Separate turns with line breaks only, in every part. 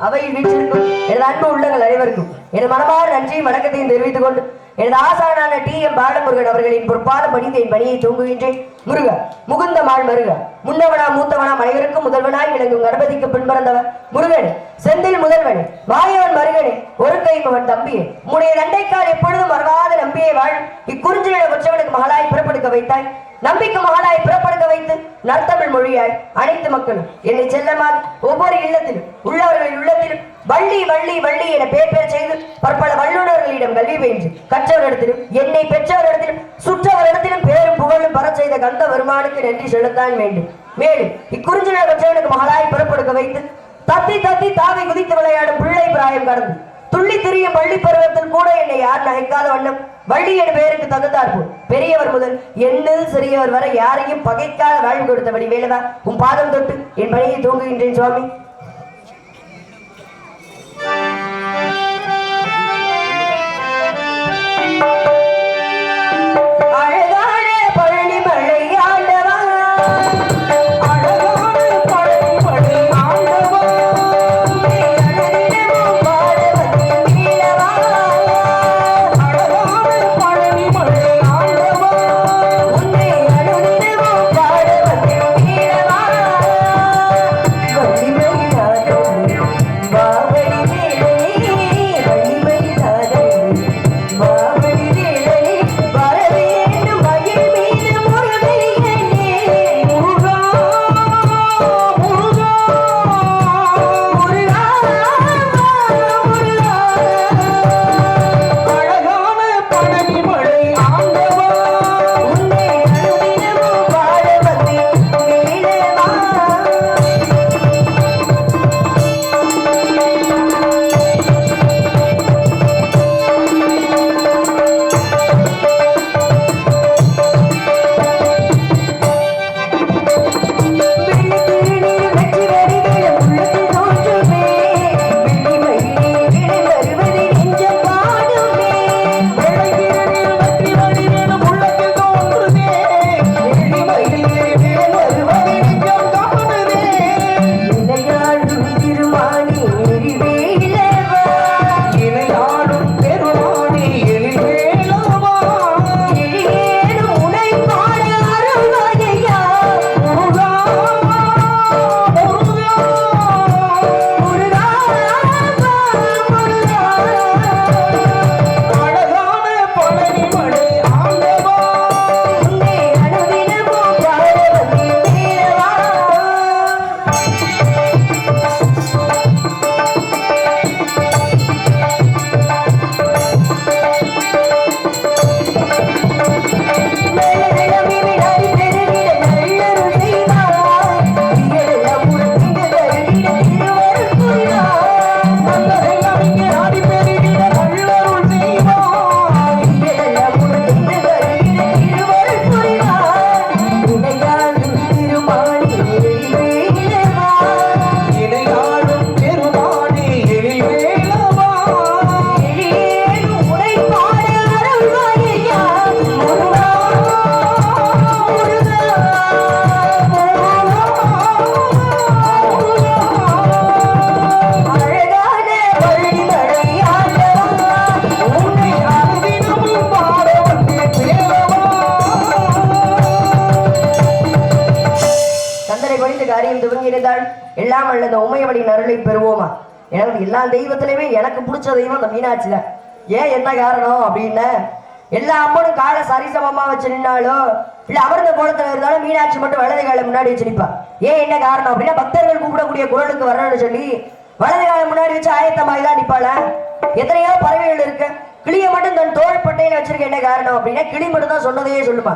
அவையில் வீற்றிருக்கும் எனது அன்பு உள்ளங்கள் அனைவருக்கும். என் மனமார் நன்றியும் வணக்கத்தையும் தெரிவித்துக் கொண்டு எனது ஆசானான டி. எம். பாலமுருகன் அவர்களின் பொறுப்பான படிந்து என் பணியை தூங்குகின்றேன். முருக முகுந்த மாள் மருக முன்னவனா மூத்தவனா அனைவருக்கும் முதல்வனாய் விளங்கும் கணபதிக்கு பின்பிறந்தவர். முருகனே செந்தில் முதல்வனே மாயவன் மருகனே ஒரு கைமவன் தம்பியே. உன்னுடைய நண்டைக்கால் எப்பொழுதும் மறவாத நம்பியை வாழ். இக்குறிஞ்சில உற்சவனுக்கு மகளாய் பிறப்படுக்க வைத்தாய். நம்பிக்கை மகளாய் புறப்படுக்க வைத்து நற்தமிழ் மொழியாய் அனைத்து மக்களும் என்னை செல்லமாக ஒவ்வொரு இல்லத்திலும் உள்ளவர்களின் உள்ளத்திலும் வள்ளி வள்ளி வள்ளி என பேர் பேர் செய்து பற்பல வல்லுநர்களிடம் கல்வி பயின்று கற்றவரிடத்திலும் என்னை பெற்றவரிடத்திலும் சுற்றவரிடத்திலும் பேரும் புகழும் பெறச் செய்த கந்த வருமானுக்கு நன்றி செலுத்தான் வேண்டும். மேலும் இக்குறிஞ்சில பெற்றவனுக்கு மகளாய் புறப்படுக்க வைத்து தத்தி தத்தி தாவி குதித்து விளையாடும் பிள்ளை பிராயம் கடந்து துள்ளி திரியும் பள்ளி பருவத்தில் கூட என்னை யார் நகைக்காத வண்ணம் வள்ளி என் பெயருக்கு தகுந்தாற்போல் பெரியவர் முதல் எண்ணது சிறியவர் வரை யாரையும் பகைக்காத வாழ்வு கொடுத்தபடி வேலுவா உன் பாதம் தொட்டு என் பணியை தூங்குகின்றேன் சுவாமி. எல்லாம் அல்ல இந்த உமையவடியின் அருளை பெறுவோமா? எனக்கு எல்லா தெய்வத்திலையுமே எனக்கு பிடிச்ச தெய்வம் அந்த மீனாட்சி தான் ஏன் என்ன காரணம் அப்படின்னு எல்லா அம்மனும் காலை சரிசமமா வச்சு நின்னாலும் இல்ல அமர்ந்த கோலத்துல இருந்தாலும் மீனாட்சி மட்டும் வலது காலை முன்னாடி வச்சு நிப்பா ஏன் என்ன காரணம் அப்படின்னா பக்தர்கள் கூப்பிடக்கூடிய குரலுக்கு வரணும்னு சொல்லி வலது காலை முன்னாடி வச்சு ஆயத்தமாகி தான் நிப்பாள? எத்தனையோ பறவைகள் இருக்கு. கிளிய மட்டும் தன் தோல் பட்டையில வச்சிருக்க என்ன காரணம் அப்படின்னா கிளி மட்டும் தான் சொன்னதையே சொல்லுமா.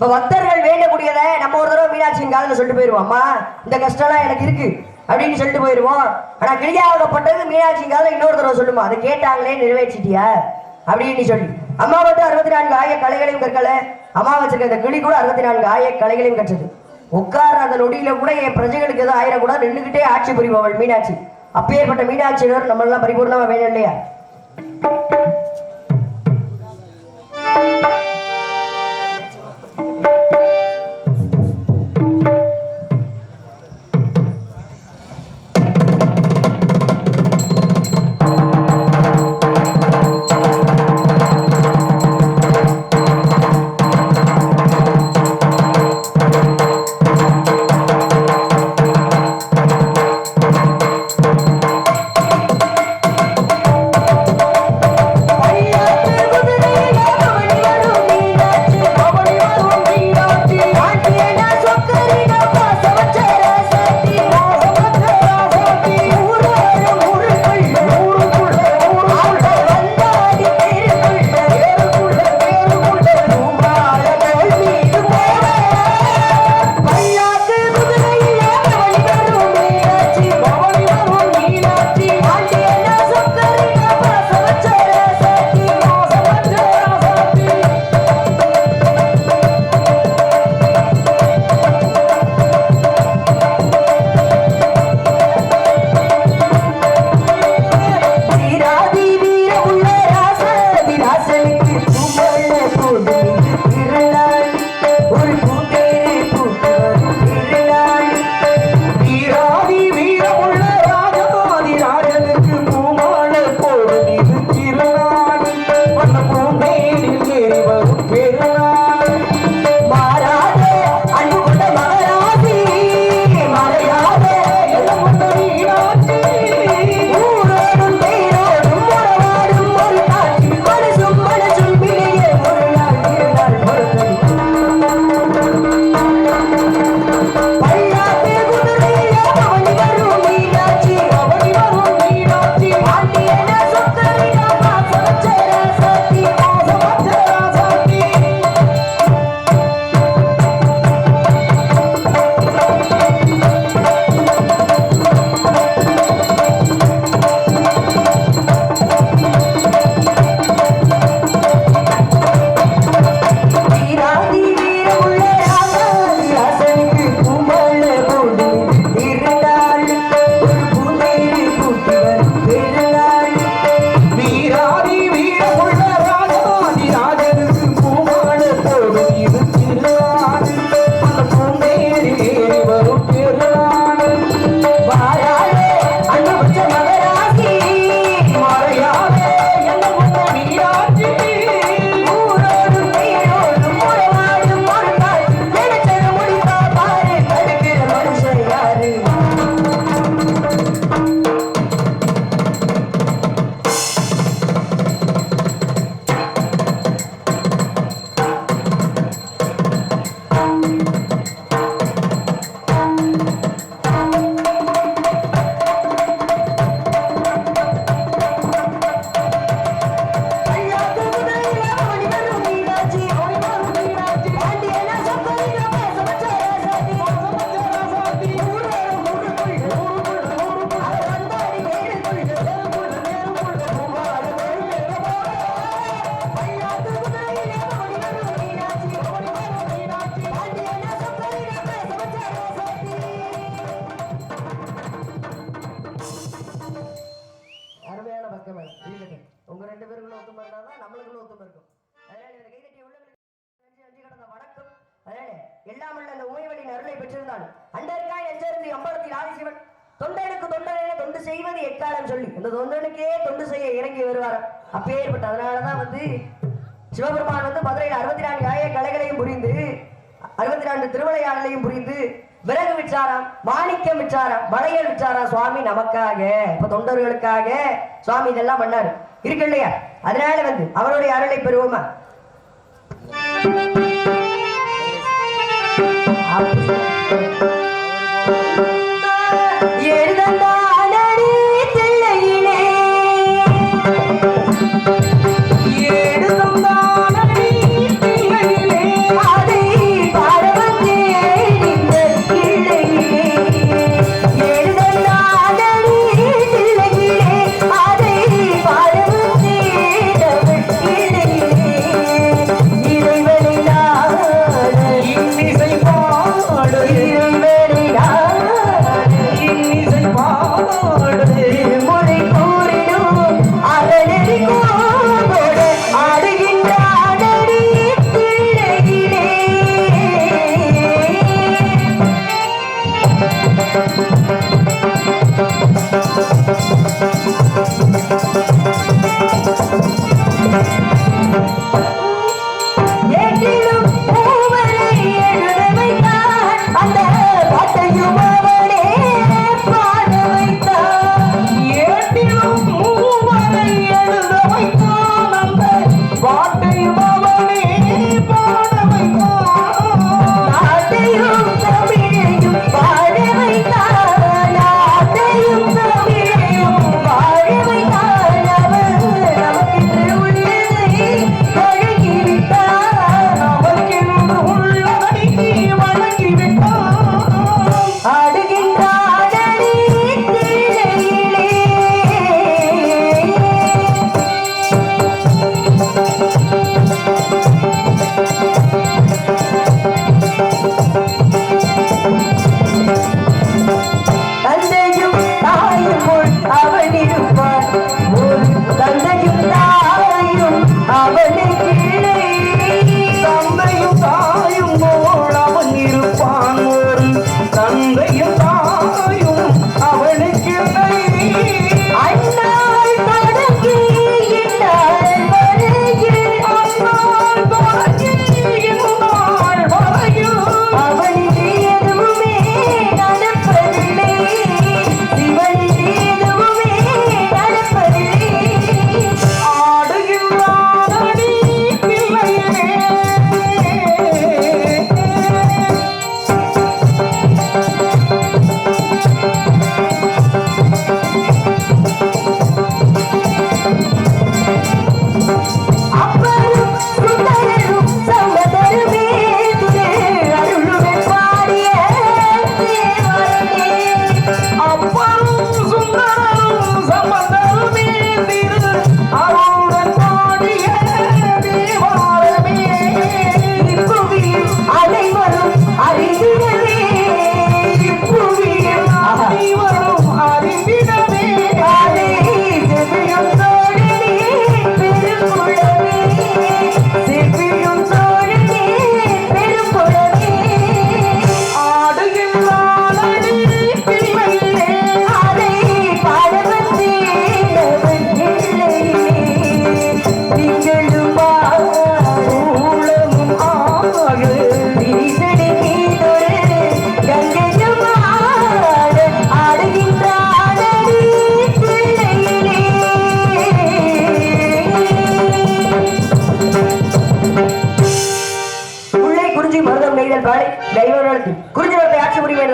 இப்ப பக்தர்கள் வேண்டக்கூடியதை நம்ம ஒரு தடவை மீனாட்சியின் காலத்தில் சொல்லிட்டு போயிருவோம். அம்மா இந்த கஷ்டம்லாம் எனக்கு இருக்கு. அப்படின்னு சொல்லிட்டு போயிருவோம். ஆனா கிளியாகப்பட்டது மீனாட்சியின் காலத்தில் இன்னொரு தடவை சொல்லுமா? அதை கேட்டாங்களே நிறைவேற்றிட்டியா? அப்படின்னு சொல்லி. அம்மா மட்டும் அறுபத்தி நான்கு ஆய கலைகளையும் கற்கல. அம்மா வச்சிருக்க இந்த கிளி கூட அறுபத்தி நான்கு ஆய கலைகளையும் கற்றது. உட்கார அந்த நொடியில கூட என் பிரஜைகளுக்கு எதுவும் ஆயிடக்கூடாது நின்றுகிட்டே ஆட்சி புரிபவள் மீனாட்சி. அப்பேற்பட்ட மீனாட்சியினர் நம்ம எல்லாம் பரிபூர்ணமா வேணும் இல்லையா? சொல்லி தொண்டு செய்ய இறங்கி வருவார். அப்பேற்பட்ட அதனாலதான் வந்து சிவபெருமான் வந்து மதுரையில் அறுபத்தி நான்கு ஆய கலைகளையும் புரிந்து அறுபத்தி நான்கு திருவிளையாடலையும் புரிந்து விறகு விற்றாராம் மாணிக்கம் விற்றாராம் வளையல் விற்றாராம் சுவாமி நமக்காக இப்ப தொண்டர்களுக்காக சுவாமி இதெல்லாம் பண்ணாரு. இருக்கு இல்லையா? அதனால வந்து அவருடைய அருளை பெறுவோமா?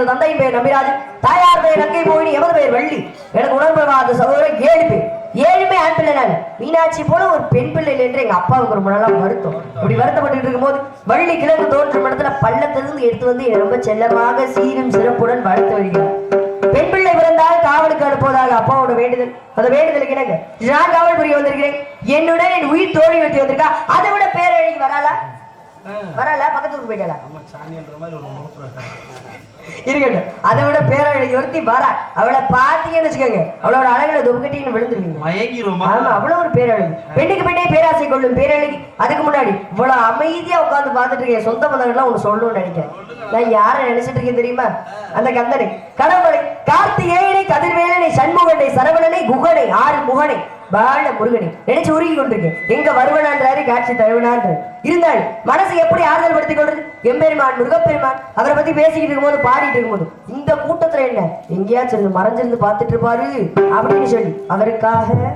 எனது தந்தையின் பெயர் நம்பிராஜ் தாயார் பெயர் நங்கை மோகினி எமது பெயர் வள்ளி. எனக்கு உடன்படாத சகோதரர் ஏழு பேர். ஏழுமே ஆண் பிள்ளை நான். மீனாட்சி போல ஒரு பெண் பிள்ளை இல்லை என்று எங்க அப்பாவுக்கு ரொம்ப நாளா வருத்தம். இப்படி வருத்தப்பட்டு இருக்கும்போது வள்ளி கிழக்கு தோன்றும் இடத்துல பள்ளத்திலிருந்து எடுத்து வந்து ரொம்ப செல்லமாக சீரும் சிறப்புடன் வளர்த்து வருகிறார். பெண் பிள்ளை பிறந்தால் காவலுக்கு அனுப்புவதாக அப்பாவோட வேண்டுதல். அந்த வேண்டுதலுக்கு எனக்கு நான் காவல் புரிய வந்திருக்கிறேன். என்னுடன் என் உயிர் தோழி வெட்டி வந்திருக்கா? அதை விட பேரழகி வராளா? வரல பக்கத்து ஊருக்கு போயிட்டாளா? இருக்கட்டும். அதை விட பேரழகி ஒருத்தி வரா அவளை பார்த்தீங்கன்னு வச்சுக்கோங்க. அவளோட அழகுல துபக்கட்டின்னு விழுந்துருவீங்க.
மயங்கிருமா
ஆமா அவ்வளவு ஒரு பேரழகி. பெண்ணுக்கு பெண்ணே பேராசை கொள்ளும் பேரழகி. அதுக்கு முன்னாடி இவ்வளவு அமைதியா உட்கார்ந்து பார்த்துட்டு இருக்கேன். சொந்த பந்தங்கள்லாம் ஒண்ணு சொல்லணும்னு நினைக்கிறேன். நான் யாரை நினைச்சிட்டு இருக்கேன் தெரியுமா? அந்த கந்தனை. கடவுளை கார்த்திகேயனை கதிர்வேலனை சண்முகனை சரவணனை குகனை ஆறு முகனை பால முருகனை நினைச்சு உருகி கொண்டிருக்கேன். எங்க வருவனான்றாரு காட்சி தழுவனான் இருந்தால் மனசு எப்படி ஆறுதல் படுத்திக் கொள்றது? எம்பெருமான் முருகப்பெருமான் அவரை பத்தி பேசிக்கிட்டு இருக்கும்போது
பாடிட்டு இருக்கும்போது இந்த கூட்டத்துல என்ன? எங்கேயாச்சும் இருந்து மறைஞ்சிருந்து பார்த்துட்டு இருப்பாரு அப்படின்னு சொல்லி அவருக்காக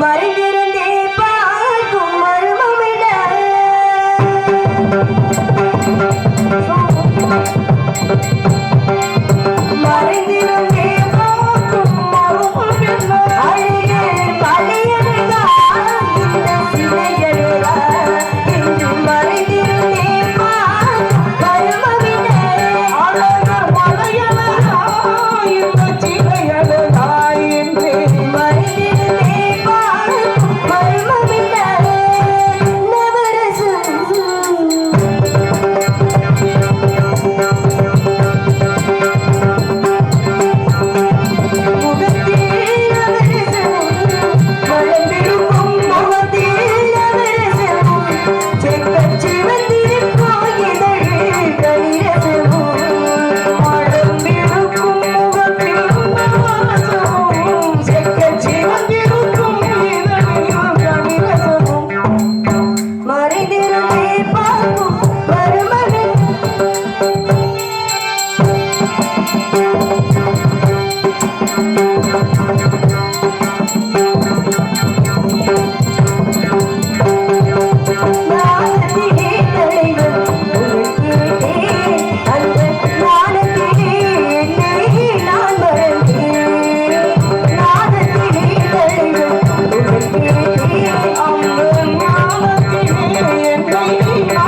மறைந்திருந்தே பார்க்கும் மர்மமிட
Thank you. என்னை